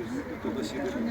Воістину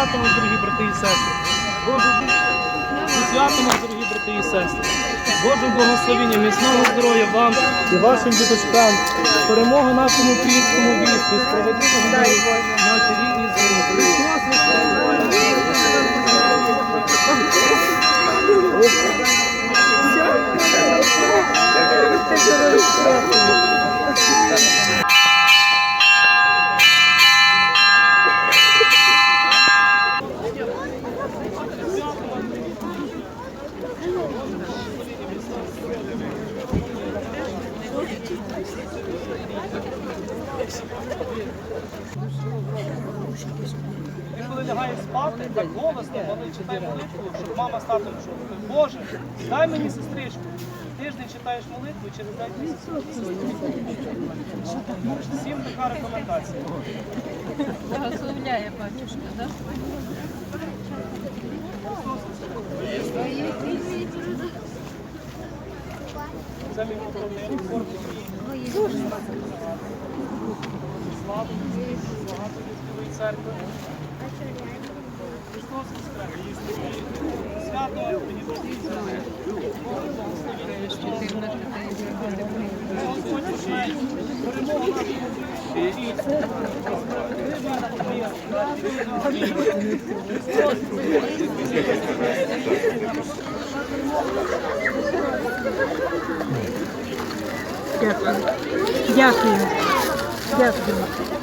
Святимо, дорогі брати і сестри. Боже, святимо, дорогі брати і сестри. Боже благословіння, міцного здоров'я вам і вашим діточкам. Перемога нашому українському війську, справедливого нашій рідній землі. Христос Ти коли лягаєш спати, так голосно моли, читай молитву, щоб мама з татом чула. Боже, дай мені сестричку. Тиждень читаєш молитву і через день місяць. Всім така рекомендація. Благословляє батюшка, да? Це мій повторний церкви. Христос Свято мені Господь почне перемогу. Дякую. Дякую. Дякую.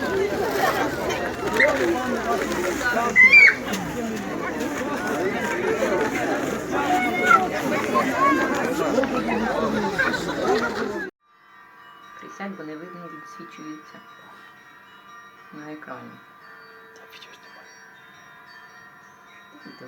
Присядь, бо не видно, відсвічується на екрані. Та Відео